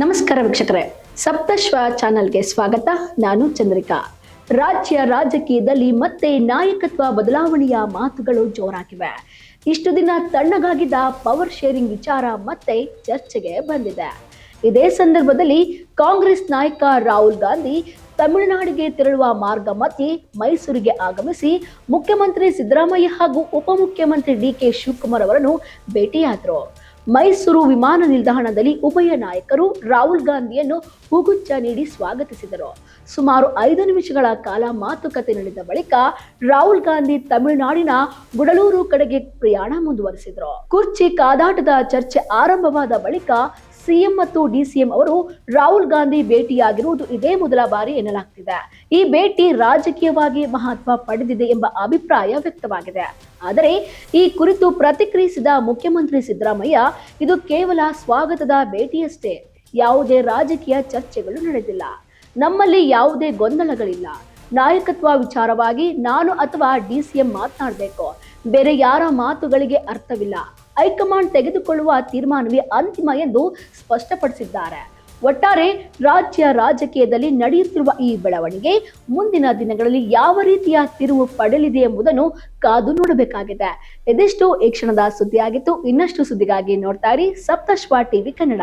ನಮಸ್ಕಾರ ವೀಕ್ಷಕರೇ. ಸಪ್ತಶ್ವ ಚಾನಲ್ಗೆ ಸ್ವಾಗತ. ನಾನು ಚಂದ್ರಿಕಾ. ರಾಜ್ಯ ರಾಜಕೀಯದಲ್ಲಿ ಮತ್ತೆ ನಾಯಕತ್ವ ಬದಲಾವಣೆಯ ಮಾತುಗಳು ಜೋರಾಗಿವೆ. ಇಷ್ಟು ದಿನ ತಣ್ಣಗಾಗಿದ್ದ ಪವರ್ ಶೇರಿಂಗ್ ವಿಚಾರ ಮತ್ತೆ ಚರ್ಚೆಗೆ ಬಂದಿದೆ. ಇದೇ ಸಂದರ್ಭದಲ್ಲಿ ಕಾಂಗ್ರೆಸ್ ನಾಯಕ ರಾಹುಲ್ ಗಾಂಧಿ ತಮಿಳುನಾಡಿಗೆ ತೆರಳುವ ಮಾರ್ಗ ಮಧ್ಯೆ ಮೈಸೂರಿಗೆ ಆಗಮಿಸಿ ಮುಖ್ಯಮಂತ್ರಿ ಸಿದ್ದರಾಮಯ್ಯ ಹಾಗೂ ಉಪಮುಖ್ಯಮಂತ್ರಿ ಡಿ ಕೆ ಶಿವಕುಮಾರ್ ಅವರನ್ನು ಭೇಟಿಯಾದರು. ಮೈಸೂರು ವಿಮಾನ ನಿಲ್ದಾಣದಲ್ಲಿ ಉಭಯ ನಾಯಕರು ರಾಹುಲ್ ಗಾಂಧಿಯನ್ನು ಹೂಗುಚ್ಛ ನೀಡಿ ಸ್ವಾಗತಿಸಿದರು. ಸುಮಾರು ಐದು ನಿಮಿಷಗಳ ಕಾಲ ಮಾತುಕತೆ ನಡೆದ ಬಳಿಕ ರಾಹುಲ್ ಗಾಂಧಿ ತಮಿಳುನಾಡಿನ ಗುಡಲೂರು ಕಡೆಗೆ ಪ್ರಯಾಣ ಮುಂದುವರಿಸಿದರು. ಕುರ್ಚಿ ಕಾದಾಟದ ಚರ್ಚೆ ಆರಂಭವಾದ ಬಳಿಕ ಸಿಎಂ ಮತ್ತು ಡಿಸಿಎಂ ಅವರು ರಾಹುಲ್ ಗಾಂಧಿ ಭೇಟಿಯಾಗಿರುವುದು ಇದೇ ಮೊದಲ ಬಾರಿ ಎನ್ನಲಾಗ್ತಿದೆ. ಈ ಭೇಟಿ ರಾಜಕೀಯವಾಗಿ ಮಹತ್ವ ಪಡೆದಿದೆ ಎಂಬ ಅಭಿಪ್ರಾಯ ವ್ಯಕ್ತವಾಗಿದೆ. ಆದರೆ ಈ ಕುರಿತು ಪ್ರತಿಕ್ರಿಯಿಸಿದ ಮುಖ್ಯಮಂತ್ರಿ ಸಿದ್ದರಾಮಯ್ಯ, ಇದು ಕೇವಲ ಸ್ವಾಗತದ ಭೇಟಿಯಷ್ಟೇ. ಯಾವುದೇ ರಾಜಕೀಯ ಚರ್ಚೆಗಳು ನಡೆದಿಲ್ಲ. ನಮ್ಮಲ್ಲಿ ಯಾವುದೇ ಗೊಂದಲಗಳಿಲ್ಲ. ನಾಯಕತ್ವ ವಿಚಾರವಾಗಿ ನಾನು ಅಥವಾ ಡಿಸಿಎಂ ಮಾತನಾಡಬೇಕು. ಬೇರೆ ಯಾರ ಮಾತುಗಳಿಗೆ ಅರ್ಥವಿಲ್ಲ. ಹೈಕಮಾಂಡ್ ತೆಗೆದುಕೊಳ್ಳುವ ತೀರ್ಮಾನವೇ ಅಂತಿಮ ಎಂದು ಸ್ಪಷ್ಟಪಡಿಸಿದ್ದಾರೆ. ಒಟ್ಟಾರೆ ರಾಜ್ಯ ರಾಜಕೀಯದಲ್ಲಿ ನಡೆಯುತ್ತಿರುವ ಈ ಬೆಳವಣಿಗೆ ಮುಂದಿನ ದಿನಗಳಲ್ಲಿ ಯಾವ ರೀತಿಯ ತಿರುವು ಪಡೆಯಲಿದೆ ಎಂಬುದನ್ನು ಕಾದು ನೋಡಬೇಕಾಗಿದೆ. ಇದೆಷ್ಟು ಈ ಕ್ಷಣದ ಸುದ್ದಿಯಾಗಿತ್ತು. ಇನ್ನಷ್ಟು ಸುದ್ದಿಗಾಗಿ ನೋಡ್ತಾ ಇರಿ ಸಪ್ತಶ್ವ ಟಿವಿ ಕನ್ನಡ.